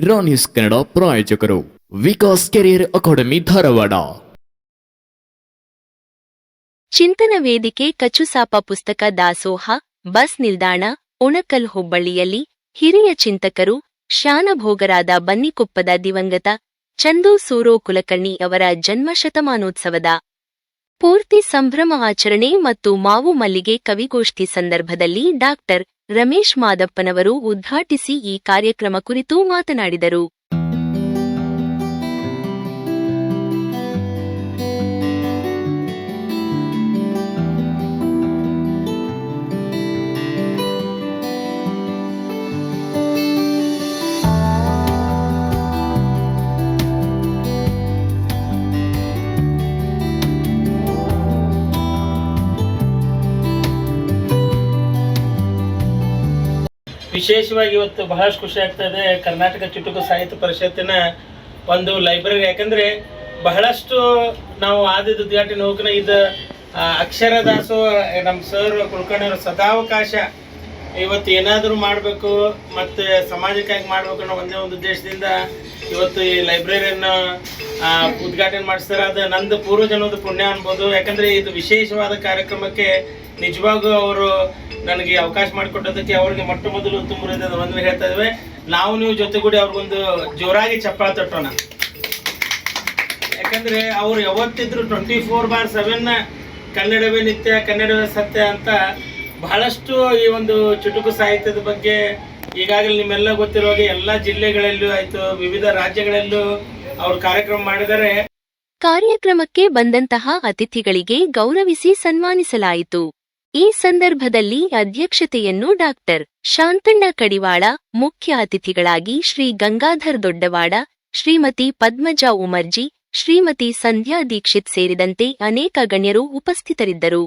ರಾ ಕನ್ನಡ ಪ್ರಾಯೋಜಕರು Vikas career academy Dharwad. ಚಿಂತನ ವೇದಿಕೆ ಕಚುಸಾಪ ಪುಸ್ತಕ ದಾಸೋಹ, ಬಸ್ ನಿಲ್ದಾಣ, ಉಣಕಲ್ ಹುಬ್ಬಳ್ಳಿಯಲ್ಲಿ ಹಿರಿಯ ಚಿಂತಕರು ಶಾನಭೋಗರಾದ ಬನ್ನಿಕೊಪ್ಪದ ದಿವಂಗತ ಚಂದು ಸೂರೋ ಕುಲಕರ್ಣಿ ಅವರ ಜನ್ಮ ಶತಮಾನೋತ್ಸವದ ಪೂರ್ತಿ ಸಂಭ್ರಮ ಆಚರಣೆ ಮತ್ತು ಮಾವು ಮಲ್ಲಿಗೆ ಕವಿಗೋಷ್ಠಿ ಸಂದರ್ಭದಲ್ಲಿ ಡಾಕ್ಟರ್ ರಮೇಶ್ ಮಾದಪ್ಪನವರು ಉದ್ಘಾಟಿಸಿ ಈ ಕಾರ್ಯಕ್ರಮ ಕುರಿತು ಮಾತನಾಡಿದರು. ವಿಶೇಷವಾಗಿ ಇವತ್ತು ಬಹಳಷ್ಟು ಖುಷಿ ಆಗ್ತಾ ಕರ್ನಾಟಕ ಚುಟುಕು ಸಾಹಿತ್ಯ ಪರಿಷತ್ತಿನ ಒಂದು ಲೈಬ್ರರಿ. ಯಾಕಂದ್ರೆ ಬಹಳಷ್ಟು ನಾವು ಆದಿದ ಉದ್ಘಾಟನೆ ಹೋಗ್ನ ಇದು ಅಕ್ಷರ ದಾಸೋ ನಮ್ಮ ಸರ್ ಕುಲಕರ್ಣಿಯವರು ಸದಾವಕಾಶ ಇವತ್ತು ಏನಾದರೂ ಮಾಡಬೇಕು ಮತ್ತು ಸಮಾಜಕ್ಕಾಗಿ ಮಾಡಬೇಕು ಅನ್ನೋ ಒಂದೇ ಒಂದು ಉದ್ದೇಶದಿಂದ ಇವತ್ತು ಈ ಲೈಬ್ರರಿಯನ್ನು ಉದ್ಘಾಟನೆ ಮಾಡಿಸ್ತಾರೆ. ಅದು ನಂದು ಪೂರ್ವಜನ್ಮದ ಪುಣ್ಯ ಅನ್ಬೋದು. ಯಾಕಂದ್ರೆ ಇದು ವಿಶೇಷವಾದ ಕಾರ್ಯಕ್ರಮಕ್ಕೆ ನಿಜವಾಗೂ ಅವರು ನನಗೆ ಅವಕಾಶ ಮಾಡಿಕೊಟ್ಟದಕ್ಕೆ ಅವ್ರಿಗೆ ಮೊಟ್ಟ ಮೊದಲು ತುಂಬ ವಂದನೆ ಹೇಳ್ತಾ ಇದ್ದೇವೆ. ನಾವು ನೀವು ಜೊತೆಗೂಡಿ ಅವ್ರಿಗೊಂದು ಜೋರಾಗಿ ಚಪ್ಪಾಳ ತಟ್ಟೋಣ. ಯಾಕಂದ್ರೆ ಅವ್ರು ಯಾವತ್ತಿದ್ರು ಟ್ವೆಂಟಿ ಫೋರ್ ಬಾರ್ ಸೆವೆನ್ ಕನ್ನಡವೇ ನಿತ್ಯ, ಕನ್ನಡವೇ ಸತ್ಯ ಅಂತ ಬಹಳಷ್ಟು ಈ ಒಂದು ಚುಟುಕು ಸಾಹಿತ್ಯದ ಬಗ್ಗೆ ಈಗಾಗಲೇ ನಿಮ್ಮೆಲ್ಲ ಗೊತ್ತಿರೋ ಹಾಗೆ ಎಲ್ಲ ಜಿಲ್ಲೆಗಳಲ್ಲೂ ಆಯ್ತು, ವಿವಿಧ ರಾಜ್ಯಗಳಲ್ಲೂ ಅವರು ಕಾರ್ಯಕ್ರಮ ಮಾಡಿದರೆ ಕಾರ್ಯಕ್ರಮಕ್ಕೆ ಬಂದಂತಹ ಅತಿಥಿಗಳಿಗೆ ಗೌರವಿಸಿ ಸನ್ಮಾನಿಸಲಾಯಿತು. ಈ ಸಂದರ್ಭದಲ್ಲಿ ಅಧ್ಯಕ್ಷತೆಯನ್ನು ಡಾಕ್ಟರ್ ಶಾಂತಣ್ಣ ಕಡಿವಾಳ, ಮುಖ್ಯ ಅತಿಥಿಗಳಾಗಿ ಶ್ರೀ ಗಂಗಾಧರ್ ದೊಡ್ಡವಾಡ, ಶ್ರೀಮತಿ ಪದ್ಮಜಾ ಉಮರ್ಜಿ, ಶ್ರೀಮತಿ ಸಂಧ್ಯಾ ದೀಕ್ಷಿತ್ ಸೇರಿದಂತೆ ಅನೇಕ ಗಣ್ಯರು ಉಪಸ್ಥಿತರಿದ್ದರು.